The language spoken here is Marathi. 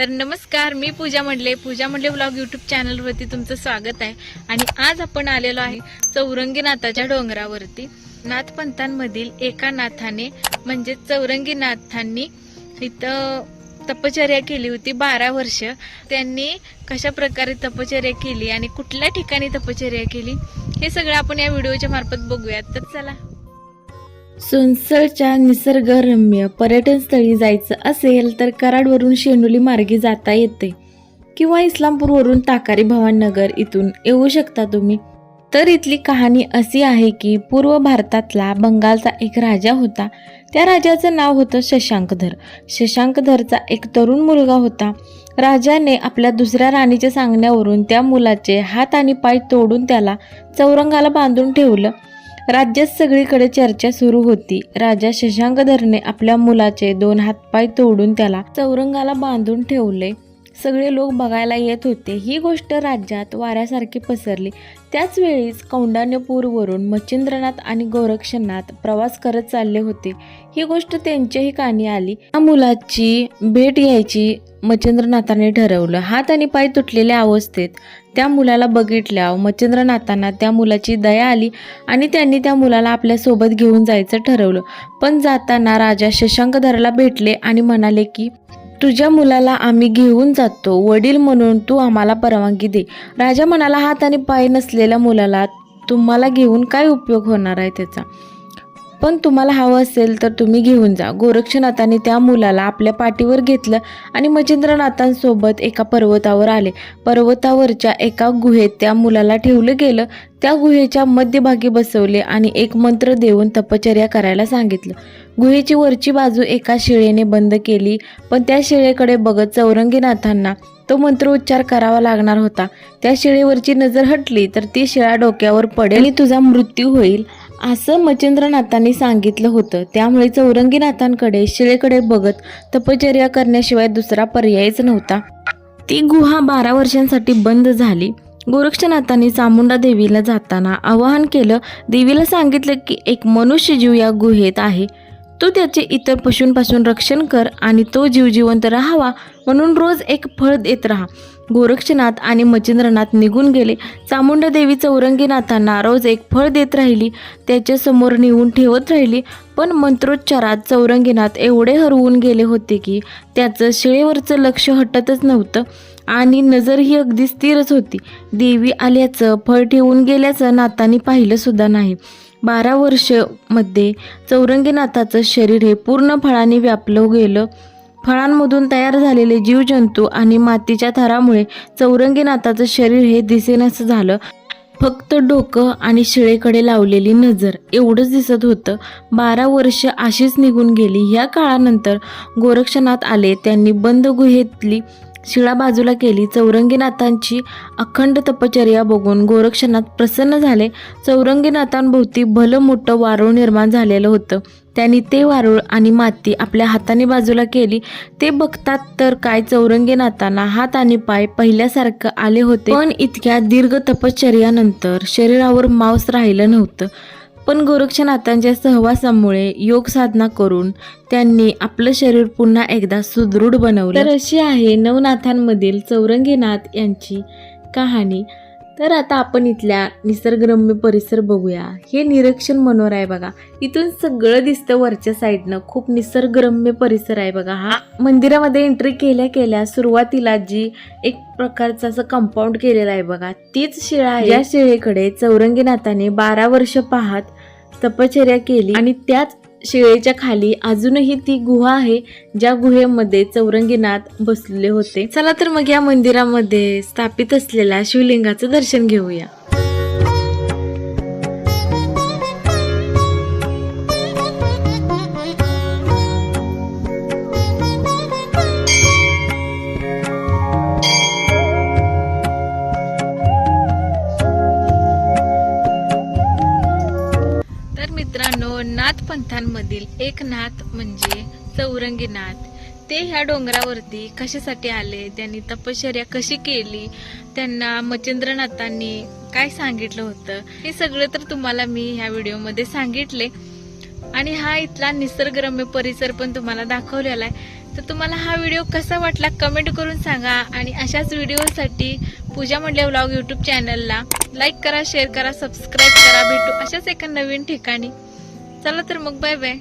तर नमस्कार मी पूजा म्हणले पूजा म्हणले ब्लॉग युट्यूब चॅनलवरती तुमचं स्वागत आहे. आणि आज आपण आलेलो आहे चौरंगीनाथाच्या डोंगरावरती. नाथपंथांमधील एका नाथाने म्हणजे चौरंगीनाथांनी इथं तपचर्या केली होती बारा वर्ष. त्यांनी कशा प्रकारे तपचर्या केली आणि कुठल्या ठिकाणी तपचर्या केली हे सगळं आपण या व्हिडिओच्या मार्फत बघूयात. तर चला. सोनसळच्या निसर्गरम्य पर्यटनस्थळी जायचं असेल तर कराडवरून शेंडोली मार्गे जाता येते. किंवा इस्लामपूरवरून ताकारी भवाननगर इथून येऊ शकता तुम्ही. तर इथली कहाणी अशी आहे की पूर्व भारतातला बंगालचा एक राजा होता. त्या राजाचं नाव होतं शशांकधर. शशांकधरचा एक तरुण मुलगा होता. राजाने आपल्या दुसऱ्या राणीच्या सांगण्यावरून त्या मुलाचे हात आणि पाय तोडून त्याला चौरंगाला बांधून ठेवलं. राज्यात सगळीकडे चर्चा सुरू होती. राजा शशांकधरने आपल्या मुलाचे दोन हातपाय तोडून त्याला चौरंगाला बांधून ठेवले. सगळे लोक बघायला येत होते. ही गोष्ट राज्यात वाऱ्यासारखी पसरली. त्याच वेळीच कौंडाण्यपूरवरून मच्छिंद्रनाथ आणि गोरक्षनाथ प्रवास करत चालले होते. ही गोष्ट त्यांच्याही कानी आली. त्या मुलाची भेट घ्यायची मच्छिंद्रनाथाने ठरवलं. हात आणि पाय तुटलेल्या अवस्थेत त्या मुलाला बघितल्या मच्छिंद्रनाथांना त्या मुलाची दया आली आणि त्यांनी त्या मुलाला आपल्यासोबत घेऊन जायचं ठरवलं. पण जाताना राजा शशांकधराला भेटले आणि म्हणाले की तुझ्या मुलाला आम्ही घेऊन जातो. वडील म्हणून तू आम्हाला परवानगी दे. राजा म्हणाला हात आणि पाय नसलेल्या मुलाला तुम्हाला घेऊन काय उपयोग होणार आहे त्याचा? पण तुम्हाला हवं असेल तर तुम्ही घेऊन जा. गोरक्षनाथाने त्या मुलाला आपल्या पाठीवर घेतलं आणि मच्छिंद्रनाथांसोबत एका पर्वतावर आले. पर्वतावरच्या एका गुहेत त्या मुलाला ठेवलं गेलं. त्या गुहेच्या मध्यभागी बसवले आणि एक मंत्र देऊन तपचर्या करायला सांगितलं. गुहेची वरची बाजू एका शिळेने बंद केली पण त्या शिळेकडे बघत चौरंगीनाथांना तो मंत्रोच्चार करावा लागणार होता. त्या शिळेवरची नजर हटली तर ती शिळा डोक्यावर पडेल आणि तुझा मृत्यू होईल असं मच्छिंद्रनाथांनी सांगितलं होतं. त्यामुळे चौरंगीनाथांकडे शिळेकडे बघत तपचर्या करण्याशिवाय दुसरा पर्यायच नव्हता. ती गुहा बारा वर्षांसाठी बंद झाली. गोरक्षनाथांनी चामुंडा देवीला जाताना आवाहन केलं. देवीला सांगितलं की एक मनुष्य जीव या गुहेत आहे. तू त्याचे इतर पशूंपासून रक्षण कर आणि तो जीव जिवंत राहावा म्हणून रोज एक फळ देत राहा. गोरक्षनाथ आणि मच्छिंद्रनाथ निघून गेले. चामुंडा देवी चौरंगीनाथांना रोज एक फळ देत राहिली. त्याच्यासमोर नेऊन ठेवत राहिली. पण मंत्रोच्चारात चौरंगीनाथ एवढे हरवून गेले होते की त्याचं शिळेवरचं लक्ष हटतच नव्हतं आणि नजर ही अगदी स्थिरच होती. देवी आल्याचं फळ ठेवून गेल्याचं नातानी पाहिलंसुद्धा नाही. बारा वर्षमध्ये चौरंगीनाथाचं शरीर हे पूर्ण फळाने व्यापलं गेलं. फळांमधून तयार झालेले जीवजंतू आणि मातीच्या थरामुळे चौरंगीनाथाचं शरीर हे दिसेनासं झालं. फक्त डोकं आणि शिळेकडे लावलेली नजर एवढंच दिसत होतं. बारा वर्ष अशीच निघून गेली. ह्या काळानंतर गोरक्षनाथ आले. त्यांनी बंद गुहेतली शिळा बाजूला केली. चौरंगीनाथांची अखंड तपचर्या बघून गोरक्षनाथ प्रसन्न झाले. चौरंगीनाथांभोवती भलं मोठं वारूळ निर्माण झालेलं होतं. त्यांनी ते वारूळ आणि माती आपल्या हाताने बाजूला केली. ते बघतात तर काय चौरंगीनाथांना हात आणि पाय पहिल्यासारखं आले होते. पण इतक्या दीर्घ तपश्चर्यानंतर शरीरावर मांस राहिलं नव्हतं. पण गोरक्षनाथांच्या सहवासामुळे योग साधना करून त्यांनी आपलं शरीर पुन्हा एकदा सुदृढ बनवलं. तर अशी आहे नवनाथांमधील चौरंगीनाथ यांची कहाणी. तर आता आपण इथल्या निसर्गरम्य परिसर बघूया. हे निरीक्षण मनोर आहे बघा. इथून सगळं दिसतं वरच्या साईडनं. खूप निसर्गरम्य परिसर आहे बघा हा. मंदिरामध्ये एंट्री केल्या केल्या सुरुवातीला जी एक प्रकारचं असं कंपाऊंड केलेलं आहे बघा. तीच शिळा आहे. या शिळेकडे चौरंगीनाथाने बारा वर्ष पाहत तपश्चर्या केली. आणि त्याच शिळेच्या खाली अजूनही ती गुहा आहे ज्या गुहेमध्ये चौरंगीनाथ बसलेले होते. चला तर मग या मंदिरामध्ये स्थापित असलेल्या शिवलिंगाचं दर्शन घेऊया. पंथांमधील एक नाथ म्हणजे चौरंगीनाथ. ते ह्या डोंगरावरती कशासाठी आले? त्यांनी तपश्चर्या कशी केली? त्यांना मच्छिंद्रनाथांनी काय सांगितलं होतं? हे सगळं तर तुम्हाला मी ह्या व्हिडिओमध्ये सांगितले. आणि हा इथला निसर्गरम्य परिसर पण तुम्हाला दाखवलेला आहे. तर तुम्हाला हा व्हिडिओ कसा वाटला कमेंट करून सांगा. आणि अशाच व्हिडिओसाठी पूजा मंडले व्लॉग यूट्यूब चॅनलला लाईक करा शेअर करा सबस्क्राईब करा. भेटू अशाच एका नवीन ठिकाणी. चला तर मग बाय बाय.